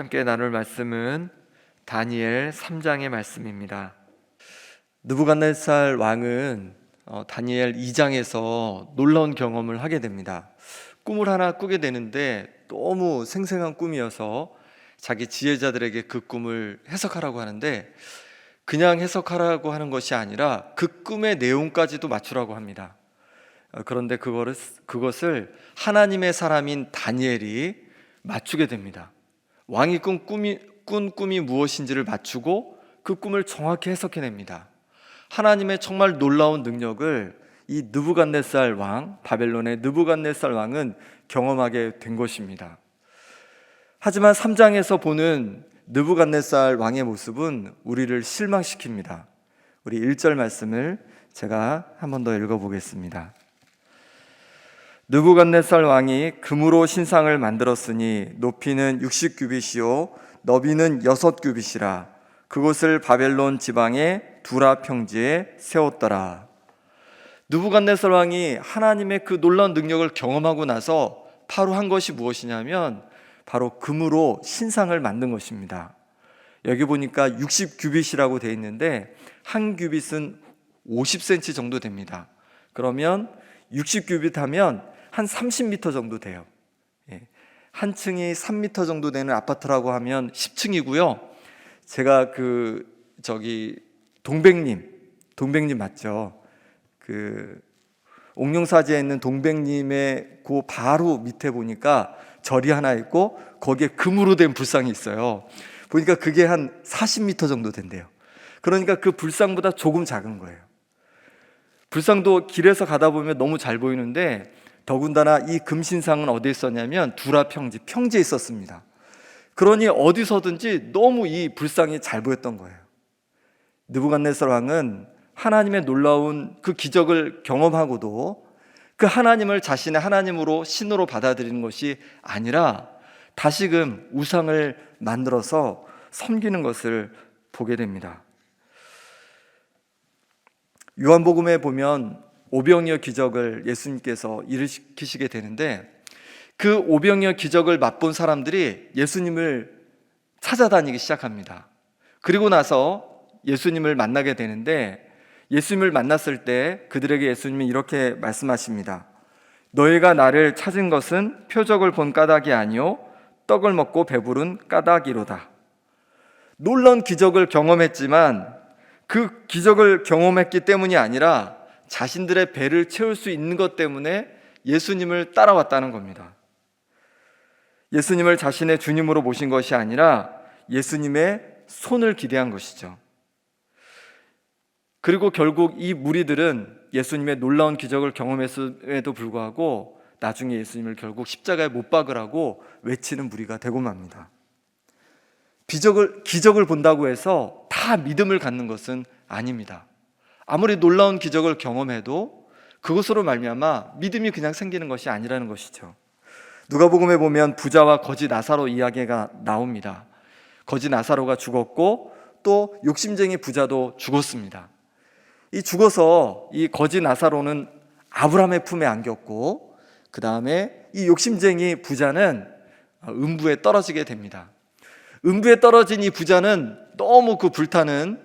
함께 나눌 말씀은 다니엘 3장의 말씀입니다. 느부갓네살 왕은 어, 다니엘 2장에서 놀라운 경험을 하게 됩니다. 꿈을 하나 꾸게 되는데 너무 생생한 꿈이어서 자기 지혜자들에게 그 꿈을 해석하라고 하는데 그냥 해석하라고 하는 것이 아니라 그 꿈의 내용까지도 맞추라고 합니다. 어, 그런데 그거를 그것을 하나님의 사람인 다니엘이 맞추게 됩니다. 왕이 꾼 꿈이 꾼 꿈이 무엇인지를 맞추고 그 꿈을 정확히 해석해냅니다. 하나님의 정말 놀라운 능력을 이 느부갓네살 왕 바벨론의 느부갓네살 왕은 경험하게 된 것입니다. 하지만 3장에서 보는 느부갓네살 왕의 모습은 우리를 실망시킵니다. 우리 1절 말씀을 제가 한 번 더 읽어 보겠습니다. 느부갓네살 왕이 금으로 신상을 만들었으니 높이는 60규빗이요 너비는 6규빗이라 그곳을 바벨론 지방의 두라 평지에 세웠더라. 느부갓네살 왕이 하나님의 그 놀라운 능력을 경험하고 나서 바로 한 것이 무엇이냐면 바로 금으로 신상을 만든 것입니다. 여기 보니까 60규빗이라고 되어 있는데 한 규빗은 50cm 정도 됩니다. 그러면 60규빗 하면 한 30m 정도 돼요. 예. 한 층이 3m 정도 되는 아파트라고 하면 10층이고요. 제가 그 저기 동백님, 동백님 맞죠? 그 옥룡사지에 있는 동백님의 그 바로 밑에 보니까 절이 하나 있고 거기에 금으로 된 불상이 있어요. 보니까 그게 한 40m 정도 된대요. 그러니까 그 불상보다 조금 작은 거예요. 불상도 길에서 가다 보면 너무 잘 보이는데 더군다나 이 금신상은 어디에 있었냐면 두라 평지, 평지에 있었습니다. 그러니 어디서든지 너무 이 불상이 잘 보였던 거예요. 느부갓네살 왕은 하나님의 놀라운 그 기적을 경험하고도 그 하나님을 자신의 하나님으로 신으로 받아들이는 것이 아니라 다시금 우상을 만들어서 섬기는 것을 보게 됩니다. 요한복음에 보면 오병이어 기적을 예수님께서 일으키시게 되는데 그 오병이어 기적을 맛본 사람들이 예수님을 찾아다니기 시작합니다. 그리고 나서 예수님을 만나게 되는데 예수님을 만났을 때 그들에게 예수님이 이렇게 말씀하십니다. 너희가 나를 찾은 것은 표적을 본 까닭이 아니요 떡을 먹고 배부른 까닭이로다. 놀라운 기적을 경험했지만 그 기적을 경험했기 때문이 아니라 자신들의 배를 채울 수 있는 것 때문에 예수님을 따라왔다는 겁니다. 예수님을 자신의 주님으로 모신 것이 아니라 예수님의 손을 기대한 것이죠. 그리고 결국 이 무리들은 예수님의 놀라운 기적을 경험했음에도 불구하고 나중에 예수님을 결국 십자가에 못 박으라고 외치는 무리가 되고 맙니다. 기적을, 기적을 본다고 해서 다 믿음을 갖는 것은 아닙니다. 아무리 놀라운 기적을 경험해도 그것으로 말미암아 믿음이 그냥 생기는 것이 아니라는 것이죠. 누가복음에 보면 부자와 거지 나사로 이야기가 나옵니다. 거지 나사로가 죽었고 또 욕심쟁이 부자도 죽었습니다. 이 죽어서 이 거지 나사로는 아브라함의 품에 안겼고 그 다음에 이 욕심쟁이 부자는 음부에 떨어지게 됩니다. 음부에 떨어진 이 부자는 너무 그 불타는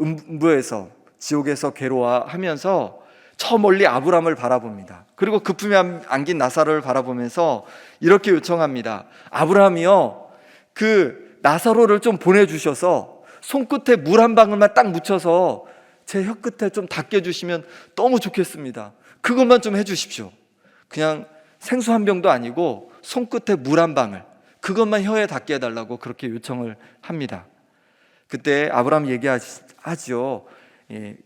음부에서 지옥에서 괴로워하면서 저 멀리 아브람을 바라봅니다. 그리고 그 품에 안긴 나사로를 바라보면서 이렇게 요청합니다. 아브라함이요, 그 나사로를 좀 보내주셔서 손끝에 물 한 방울만 딱 묻혀서 제 혀 끝에 좀 닦여 주시면 너무 좋겠습니다. 그것만 좀 해주십시오. 그냥 생수 한 병도 아니고 손끝에 물 한 방울 그것만 혀에 닿게 해달라고 그렇게 요청을 합니다. 그때 아브라함 얘기하죠. 예,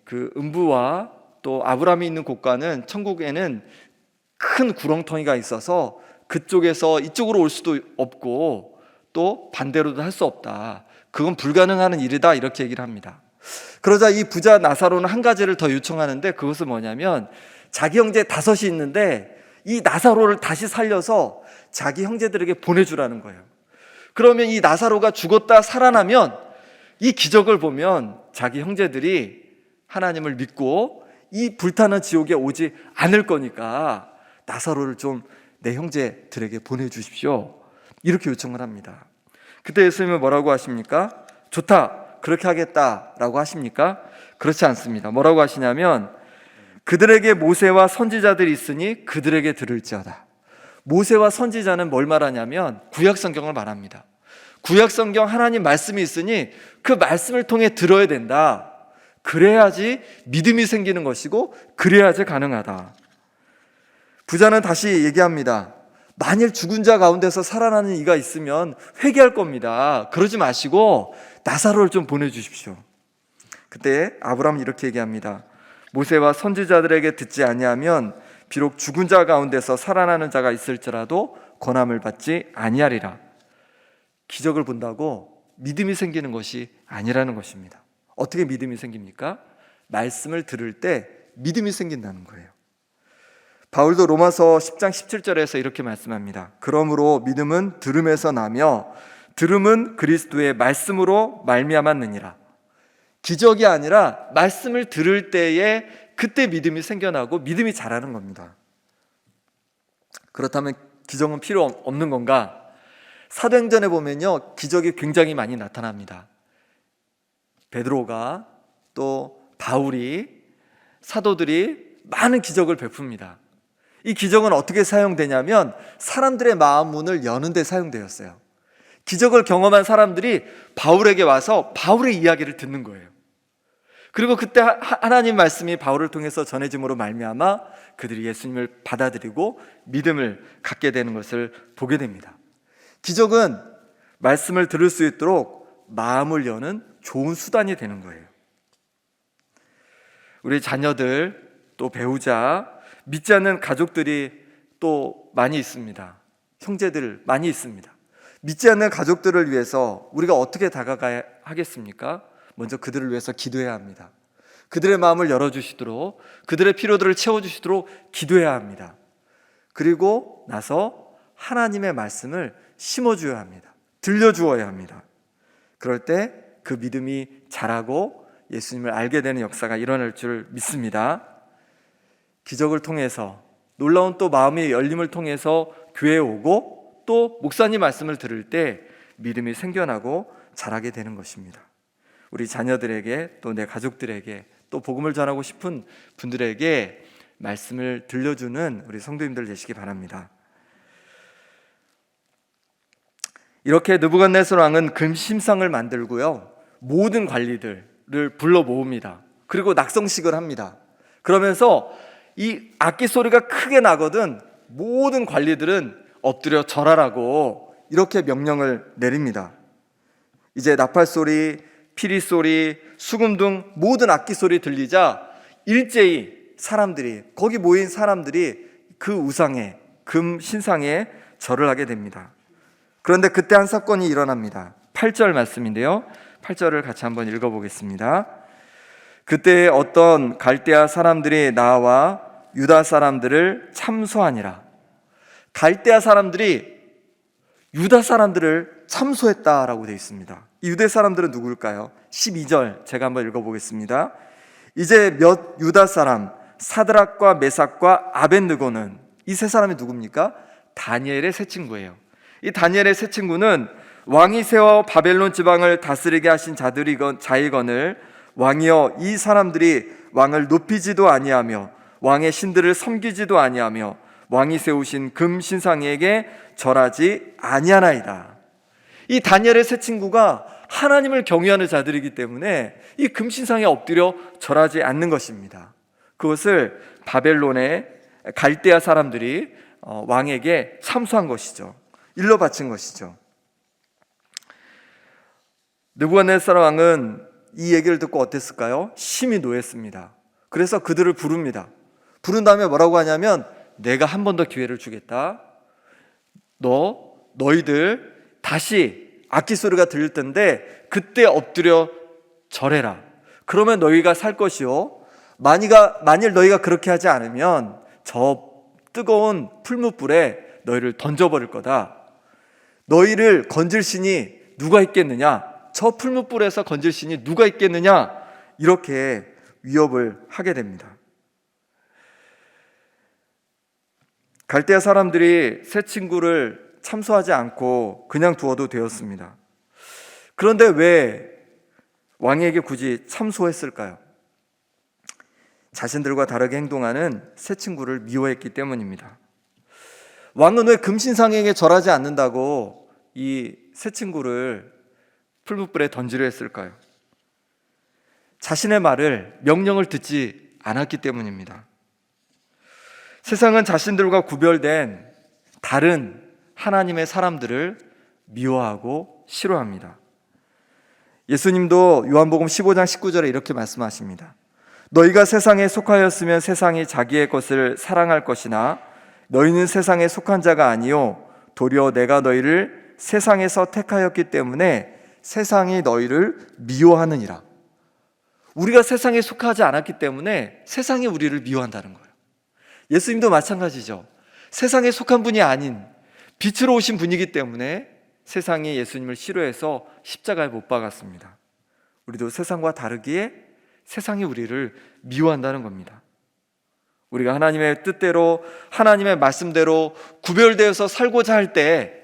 그 음부와 또 아브라함이 있는 곳과는 천국에는 큰 구렁텅이가 있어서 그쪽에서 이쪽으로 올 수도 없고 또 반대로도 할 수 없다. 그건 불가능한 일이다 이렇게 얘기를 합니다. 그러자 이 부자 나사로는 한 가지를 더 요청하는데 그것은 뭐냐면 자기 형제 다섯이 있는데 이 나사로를 다시 살려서 자기 형제들에게 보내주라는 거예요. 그러면 이 나사로가 죽었다 살아나면 이 기적을 보면 자기 형제들이 하나님을 믿고 이 불타는 지옥에 오지 않을 거니까 나사로를 좀 내 형제들에게 보내주십시오. 이렇게 요청을 합니다. 그때 예수님은 뭐라고 하십니까? 좋다. 그렇게 하겠다라고 하십니까? 그렇지 않습니다. 뭐라고 하시냐면 그들에게 모세와 선지자들이 있으니 그들에게 들을지어다. 모세와 선지자는 뭘 말하냐면 구약 성경을 말합니다. 구약 성경 하나님 말씀이 있으니 그 말씀을 통해 들어야 된다. 그래야지 믿음이 생기는 것이고 그래야지 가능하다. 부자는 다시 얘기합니다. 만일 죽은 자 가운데서 살아나는 이가 있으면 회개할 겁니다. 그러지 마시고 나사로를 좀 보내주십시오. 그때 아브라함은 이렇게 얘기합니다. 모세와 선지자들에게 듣지 아니하면 비록 죽은 자 가운데서 살아나는 자가 있을지라도 권함을 받지 아니하리라. 기적을 본다고 믿음이 생기는 것이 아니라는 것입니다. 어떻게 믿음이 생깁니까? 말씀을 들을 때 믿음이 생긴다는 거예요. 바울도 로마서 10장 17절에서 이렇게 말씀합니다. 그러므로 믿음은 들음에서 나며 들음은 그리스도의 말씀으로 말미암았느니라. 기적이 아니라 말씀을 들을 때에 그때 믿음이 생겨나고 믿음이 자라는 겁니다. 그렇다면 기적은 필요 없는 건가? 사도행전에 보면요. 기적이 굉장히 많이 나타납니다. 베드로가 또 바울이 사도들이 많은 기적을 베풉니다. 이 기적은 어떻게 사용되냐면 사람들의 마음 문을 여는 데 사용되었어요. 기적을 경험한 사람들이 바울에게 와서 바울의 이야기를 듣는 거예요. 그리고 그때 하- 하나님 말씀이 바울을 통해서 전해짐으로 말미암아 그들이 예수님을 받아들이고 믿음을 갖게 되는 것을 보게 됩니다. 기적은 말씀을 들을 수 있도록 마음을 여는 좋은 수단이 되는 거예요. 우리 자녀들 또 배우자 믿지 않는 가족들이 또 많이 있습니다. 형제들 많이 있습니다. 믿지 않는 가족들을 위해서 우리가 어떻게 다가가야 하겠습니까? 먼저 그들을 위해서 기도해야 합니다. 그들의 마음을 열어주시도록 그들의 필요들을 채워주시도록 기도해야 합니다. 그리고 나서 하나님의 말씀을 심어줘야 합니다. 들려주어야 합니다. 그럴 때 그 믿음이 자라고 예수님을 알게 되는 역사가 일어날 줄 믿습니다. 기적을 통해서 놀라운 또 마음의 열림을 통해서 교회에 오고 또 목사님 말씀을 들을 때 믿음이 생겨나고 자라게 되는 것입니다. 우리 자녀들에게 또 내 가족들에게 또 복음을 전하고 싶은 분들에게 말씀을 들려주는 우리 성도님들 되시기 바랍니다. 이렇게 느부갓네살 왕은 금심상을 만들고요. 모든 관리들을 불러 모읍니다. 그리고 낙성식을 합니다. 그러면서 이 악기 소리가 크게 나거든 모든 관리들은 엎드려 절하라고 이렇게 명령을 내립니다. 이제 나팔 소리, 피리 소리, 수금 등 모든 악기 소리 들리자 일제히 사람들이 거기 모인 사람들이 그 우상에 금 신상에 절을 하게 됩니다. 그런데 그때 한 사건이 일어납니다. 8절 말씀인데요. 8절을 같이 한번 읽어 보겠습니다. 그때 어떤 갈대아 사람들이 나와 유다 사람들을 참소하니라. 갈대아 사람들이 유다 사람들을 참소했다라고 되어 있습니다. 이 유대 사람들은 누구일까요? 12절 제가 한번 읽어 보겠습니다. 이제 몇 유다 사람 사드락과 메삭과 아벤느고는 이 세 사람이 누굽니까? 다니엘의 세 친구예요. 이 다니엘의 세 친구는 왕이 세워 바벨론 지방을 다스리게 하신 자들이건 자이건을 왕이여 이 사람들이 왕을 높이지도 아니하며 왕의 신들을 섬기지도 아니하며 왕이 세우신 금 신상에게 절하지 아니하나이다. 이 다니엘의 세 친구가 하나님을 경외하는 자들이기 때문에 이 금신상에 엎드려 절하지 않는 것입니다. 그것을 바벨론의 갈대아 사람들이 어, 왕에게 참수한 것이죠. 일러 바친 것이죠. 느부갓네살 왕은 이 얘기를 듣고 어땠을까요? 심히 노했습니다. 그래서 그들을 부릅니다. 부른 다음에 뭐라고 하냐면 내가 한 번 더 기회를 주겠다. 너 너희들 다시 악기 소리가 들릴 텐데 그때 엎드려 절해라. 그러면 너희가 살 것이요. 만이가 만일 너희가 그렇게 하지 않으면 저 뜨거운 풀무불에 너희를 던져버릴 거다. 너희를 건질 신이 누가 있겠느냐? 저 풀무불에서 건질 신이 누가 있겠느냐? 이렇게 위협을 하게 됩니다. 갈대아 사람들이 새 친구를 참소하지 않고 그냥 두어도 되었습니다. 그런데 왜 왕에게 굳이 참소했을까요? 자신들과 다르게 행동하는 새 친구를 미워했기 때문입니다. 왕은 왜 금신상에게 절하지 않는다고 이 새 친구를 풀무불에 던지려 했을까요? 자신의 말을 명령을 듣지 않았기 때문입니다. 세상은 자신들과 구별된 다른 하나님의 사람들을 미워하고 싫어합니다. 예수님도 요한복음 15장 19절에 이렇게 말씀하십니다. 너희가 세상에 속하였으면 세상이 자기의 것을 사랑할 것이나 너희는 세상에 속한 자가 아니요 도리어 내가 너희를 세상에서 택하였기 때문에 세상이 너희를 미워하느니라. 우리가 세상에 속하지 않았기 때문에 세상이 우리를 미워한다는 거예요. 예수님도 마찬가지죠. 세상에 속한 분이 아닌 빛으로 오신 분이기 때문에 세상이 예수님을 싫어해서 십자가에 못 박았습니다. 우리도 세상과 다르기에 세상이 우리를 미워한다는 겁니다. 우리가 하나님의 뜻대로 하나님의 말씀대로 구별되어서 살고자 할 때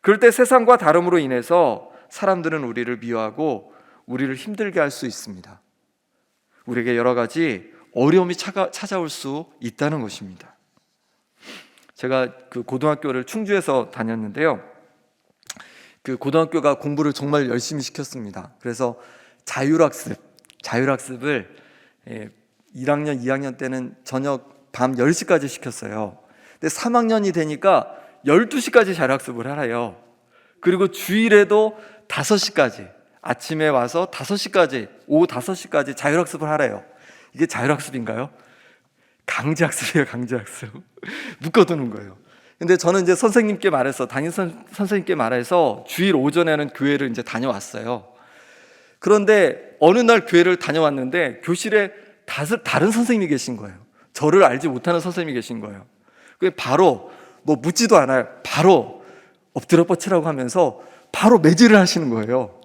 그럴 때 세상과 다름으로 인해서 사람들은 우리를 미워하고 우리를 힘들게 할 수 있습니다. 우리에게 여러 가지 어려움이 찾아올 수 있다는 것입니다. 제가 그 고등학교를 충주에서 다녔는데요. 그 고등학교가 공부를 정말 열심히 시켰습니다. 그래서 자율학습, 자율학습을 1학년, 예, 2학년 때는 저녁 밤 10시까지 시켰어요. 근데 3학년이 되니까 12시까지 자율학습을 하래요. 그리고 주일에도 5시까지, 아침에 와서 5시까지, 오후 5시까지 자율학습을 하래요. 이게 자율학습인가요? 강제학습이에요, 강제학습. 묶어두는 거예요. 근데 저는 이제 선생님께 말해서, 담임 선, 선생님께 말해서 주일 오전에는 교회를 이제 다녀왔어요. 그런데 어느 날 교회를 다녀왔는데 교실에 다른 선생님이 계신 거예요. 저를 알지 못하는 선생님이 계신 거예요. 그 바로 뭐 묻지도 않아요. 바로 엎드려 뻗치라고 하면서 바로 매질을 하시는 거예요.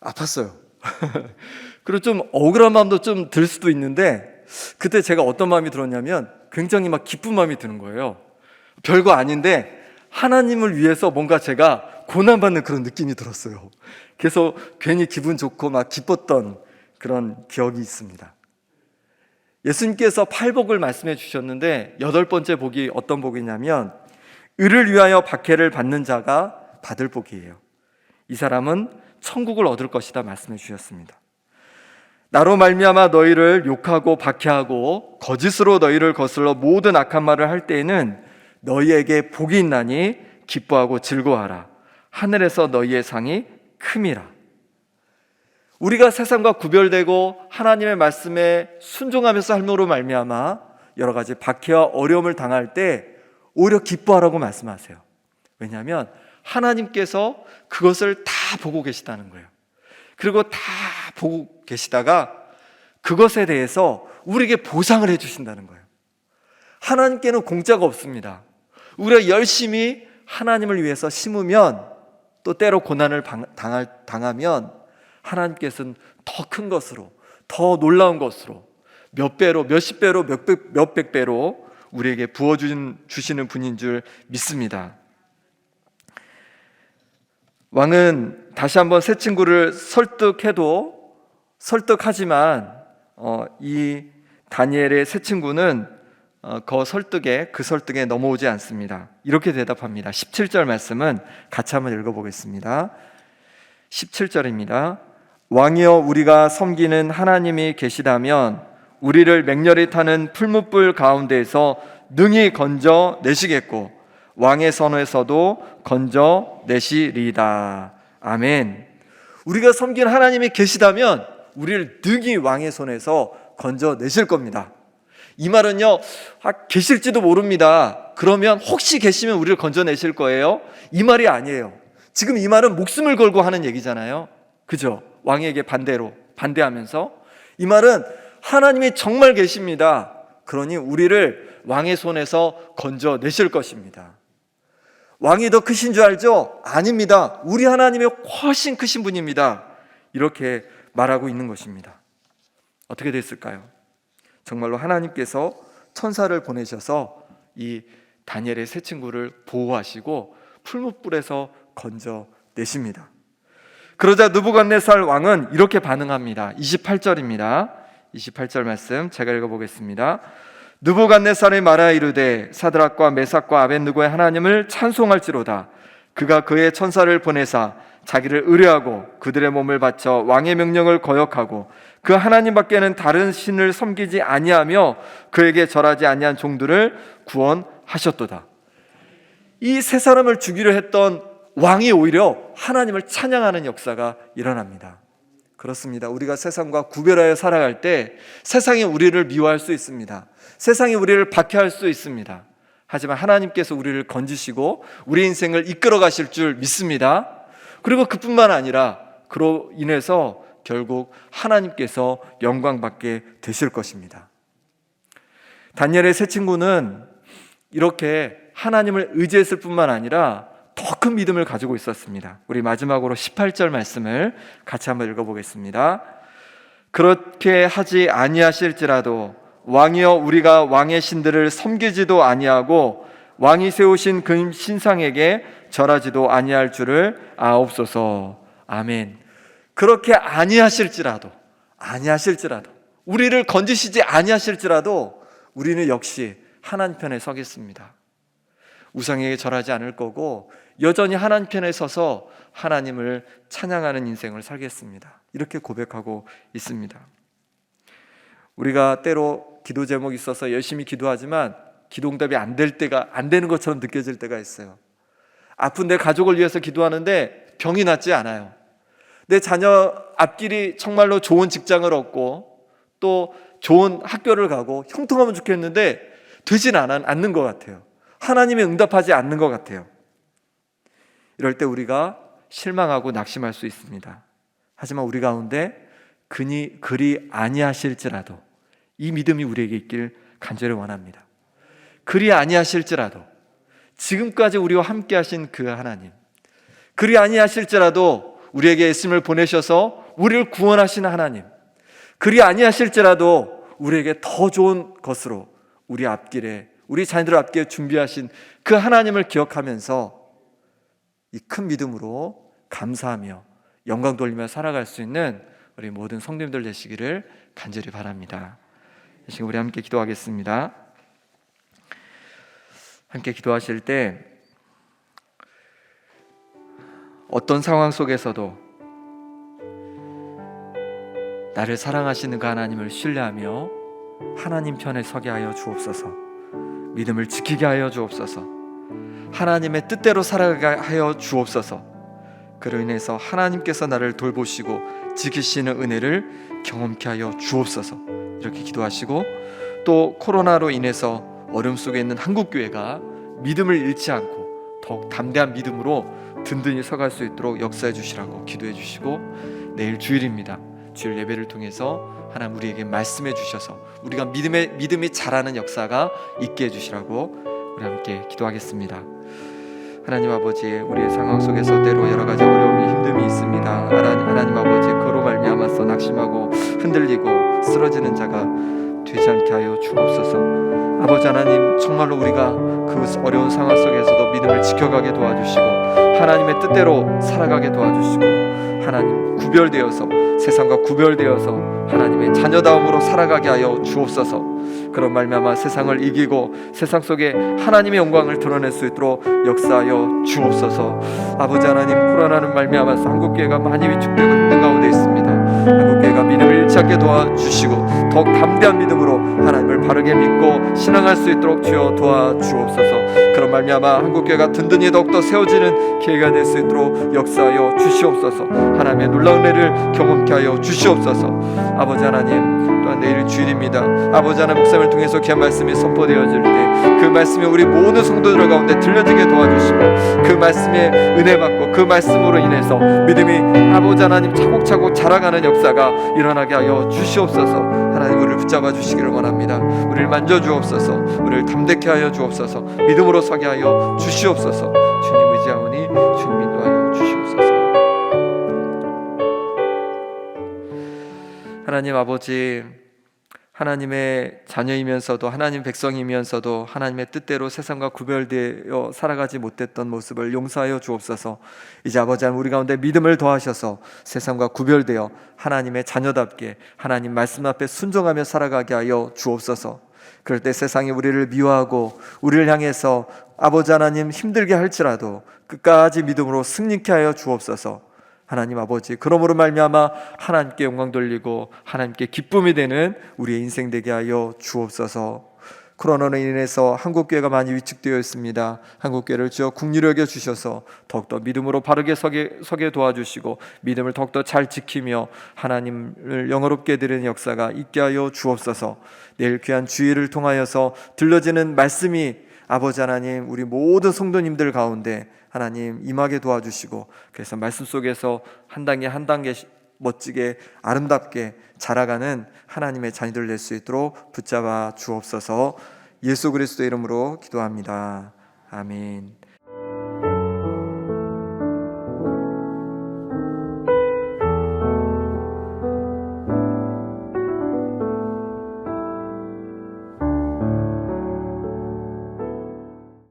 아팠어요. 그리고 좀 억울한 마음도 좀 들 수도 있는데 그때 제가 어떤 마음이 들었냐면 굉장히 막 기쁜 마음이 드는 거예요. 별거 아닌데 하나님을 위해서 뭔가 제가 고난받는 그런 느낌이 들었어요. 그래서 괜히 기분 좋고 막 기뻤던 그런 기억이 있습니다. 예수님께서 팔복을 말씀해 주셨는데 여덟 번째 복이 어떤 복이냐면 을을 위하여 박해를 받는 자가 받을 복이에요. 이 사람은 천국을 얻을 것이다 말씀해 주셨습니다. 나로 말미암아 너희를 욕하고 박해하고 거짓으로 너희를 거슬러 모든 악한 말을 할 때에는 너희에게 복이 있나니 기뻐하고 즐거워하라. 하늘에서 너희의 상이 큼이라. 우리가 세상과 구별되고 하나님의 말씀에 순종하면서 삶으로 말미암아 여러 가지 박해와 어려움을 당할 때 오히려 기뻐하라고 말씀하세요. 왜냐하면 하나님께서 그것을 다 보고 계시다는 거예요. 그리고 다 보고 계시다가 그것에 대해서 우리에게 보상을 해주신다는 거예요. 하나님께는 공짜가 없습니다. 우리가 열심히 하나님을 위해서 심으면 또 때로 고난을 당할, 당하면 하나님께서는 더 큰 것으로, 더 놀라운 것으로, 몇 배로, 몇십 배로, 몇백, 몇백 배로 우리에게 부어주시는 분인 줄 믿습니다. 왕은 다시 한번 새 친구를 설득해도 설득하지만 어, 이 다니엘의 새 친구는 어, 그 설득에 그 설득에 넘어오지 않습니다. 이렇게 대답합니다. 17절 말씀은 같이 한번 읽어보겠습니다. 17절입니다. 왕이여 우리가 섬기는 하나님이 계시다면 우리를 맹렬히 타는 풀무불 가운데에서 능히 건져 내시겠고 왕의 선에서도 건져 내시리다. 아멘. 우리가 섬기는 하나님이 계시다면 우리를 능히 왕의 손에서 건져 내실 겁니다. 이 말은요, 아, 계실지도 모릅니다. 그러면 혹시 계시면 우리를 건져 내실 거예요? 이 말이 아니에요. 지금 이 말은 목숨을 걸고 하는 얘기잖아요. 그죠? 왕에게 반대로 반대하면서 이 말은 하나님이 정말 계십니다. 그러니 우리를 왕의 손에서 건져 내실 것입니다. 왕이 더 크신 줄 알죠? 아닙니다. 우리 하나님이 훨씬 크신 분입니다. 이렇게 말하고 있는 것입니다. 어떻게 됐을까요? 정말로 하나님께서 천사를 보내셔서 이 다니엘의 새 친구를 보호하시고 풀무불에서 건져 내십니다. 그러자 느부갓네살 왕은 이렇게 반응합니다. 28절입니다. 28절 말씀 제가 읽어보겠습니다. 느부갓네살이 말하 이르되 사드락과 메삭과 아벤느고의 하나님을 찬송할지로다. 그가 그의 천사를 보내사 자기를 의뢰하고 그들의 몸을 바쳐 왕의 명령을 거역하고 그 하나님밖에는 다른 신을 섬기지 아니하며 그에게 절하지 아니한 종들을 구원하셨도다. 이 세 사람을 죽이려 했던 왕이 오히려 하나님을 찬양하는 역사가 일어납니다. 그렇습니다. 우리가 세상과 구별하여 살아갈 때 세상이 우리를 미워할 수 있습니다. 세상이 우리를 박해할 수 있습니다. 하지만 하나님께서 우리를 건지시고 우리 인생을 이끌어 가실 줄 믿습니다. 그리고 그뿐만 아니라 그로 인해서 결국 하나님께서 영광 받게 되실 것입니다. 다니엘의 세 친구는 이렇게 하나님을 의지했을 뿐만 아니라 더 큰 믿음을 가지고 있었습니다. 우리 마지막으로 18절 말씀을 같이 한번 읽어보겠습니다. 그렇게 하지 아니하실지라도 왕이여 우리가 왕의 신들을 섬기지도 아니하고 왕이 세우신 그 신상에게 절하지도 아니할 줄을 아옵소서. 아멘. 그렇게 아니하실지라도 아니하실지라도 우리를 건지시지 아니하실지라도 우리는 역시 하나님 편에 서겠습니다. 우상에게 절하지 않을 거고 여전히 하나님 편에 서서 하나님을 찬양하는 인생을 살겠습니다. 이렇게 고백하고 있습니다. 우리가 때로 기도 제목이 있어서 열심히 기도하지만 기도응답이 안 될 때가 안 되는 것처럼 느껴질 때가 있어요. 아픈 내 가족을 위해서 기도하는데 병이 낫지 않아요. 내 자녀 앞길이 정말로 좋은 직장을 얻고 또 좋은 학교를 가고 형통하면 좋겠는데 되진 않는 것 같아요. 하나님이 응답하지 않는 것 같아요. 이럴 때 우리가 실망하고 낙심할 수 있습니다. 하지만 우리 가운데 그니 그리 아니하실지라도 이 믿음이 우리에게 있길 간절히 원합니다. 그리 아니하실지라도 지금까지 우리와 함께 하신 그 하나님 그리 아니하실지라도 우리에게 예수님을 보내셔서 우리를 구원하신 하나님 그리 아니하실지라도 우리에게 더 좋은 것으로 우리 앞길에 우리 자녀들 앞길에 준비하신 그 하나님을 기억하면서 이 큰 믿음으로 감사하며 영광 돌리며 살아갈 수 있는 우리 모든 성도님들 되시기를 간절히 바랍니다. 지금 우리 함께 기도하겠습니다. 함께 기도하실 때 어떤 상황 속에서도 나를 사랑하시는 그 하나님을 신뢰하며 하나님 편에 서게 하여 주옵소서. 믿음을 지키게 하여 주옵소서. 하나님의 뜻대로 살아가게 하여 주옵소서. 그로 인해서 하나님께서 나를 돌보시고 지키시는 은혜를 경험케 하여 주옵소서. 이렇게 기도하시고 또 코로나로 인해서 어려움 속에 있는 한국 교회가 믿음을 잃지 않고 더욱 담대한 믿음으로 든든히 서갈 수 있도록 역사해 주시라고 기도해 주시고 내일 주일입니다. 주일 예배를 통해서 하나님 우리에게 말씀해 주셔서 우리가 믿음의 믿음이 자라는 역사가 있게 해 주시라고 우리 함께 기도하겠습니다. 하나님 아버지 우리의 상황 속에서 때로 여러 가지 어려움이 힘듦이 있습니다. 흔들리고 쓰러지는 자가 되지 않게 하여 주옵소서. 아버지 하나님 정말로 우리가 그 어려운 상황 속에서도 믿음을 지켜가게 도와주시고 하나님의 뜻대로 살아가게 도와주시고 하나님 구별되어서 세상과 구별되어서 하나님의 자녀다움으로 살아가게 하여 주옵소서. 그런 말미암아 세상을 이기고 세상 속에 하나님의 영광을 드러낼 수 있도록 역사하여 주옵소서. 아버지 하나님 코로나는 말미암아서 한국 교회가 많이 위축되고 있습니다. 한국 교회가 믿음을 잃지 않게 도와주시고 더욱 담대한 믿음으로 하나님을 바르게 믿고 신앙할 수 있도록 주여 도와주옵소서. 그런 말미암아 한국 교회가 든든히 더욱더 세워지는 기회가 될 수 있도록 역사하여 주시옵소서. 하나님의 놀라운 은혜를 경험케 하여 주시옵소서. 아버지 하나님 내일 주일입니다. 아버지 하나님 목사님을 통해서 귀한 말씀이 선포되어질 때 그 말씀이 우리 모든 성도들 가운데 들려지게 도와주시고 그 말씀에 은혜 받고 그 말씀으로 인해서 믿음이 아버지 하나님 차곡차곡 자라가는 역사가 일어나게 하여 주시옵소서. 하나님 우리를 붙잡아 주시기를 원합니다. 우리를 만져 주옵소서. 우리를 담대케 하여 주옵소서. 믿음으로 서게 하여 주시옵소서. 주님 의지하오니 주님 인도하여 주시옵소서. 하나님 아버지 하나님의 자녀이면서도 하나님 백성이면서도 하나님의 뜻대로 세상과 구별되어 살아가지 못했던 모습을 용서하여 주옵소서. 이제 아버지 하나님 우리 가운데 믿음을 더하셔서 세상과 구별되어 하나님의 자녀답게 하나님 말씀 앞에 순종하며 살아가게 하여 주옵소서. 그럴 때 세상이 우리를 미워하고 우리를 향해서 아버지 하나님 힘들게 할지라도 끝까지 믿음으로 승리케 하여 주옵소서. 하나님 아버지 그러므로 말미암아 하나님께 영광 돌리고 하나님께 기쁨이 되는 우리의 인생 되게 하여 주옵소서. 코로나로 인해서 한국 교회가 많이 위축되어 있습니다. 한국 교회를 주어 국리를 여겨 주셔서 더욱더 믿음으로 바르게 서게, 서게 도와주시고 믿음을 더욱더 잘 지키며 하나님을 영어롭게 드리는 역사가 있게 하여 주옵소서. 내일 귀한 주의를 통하여서 들려지는 말씀이 아버지 하나님 우리 모든 성도님들 가운데 하나님 임하게 도와주시고 그래서 말씀 속에서 한 단계 한 단계 멋지게 아름답게 자라가는 하나님의 자녀들 될 수 있도록 붙잡아 주옵소서 예수 그리스도 이름으로 기도합니다. 아멘.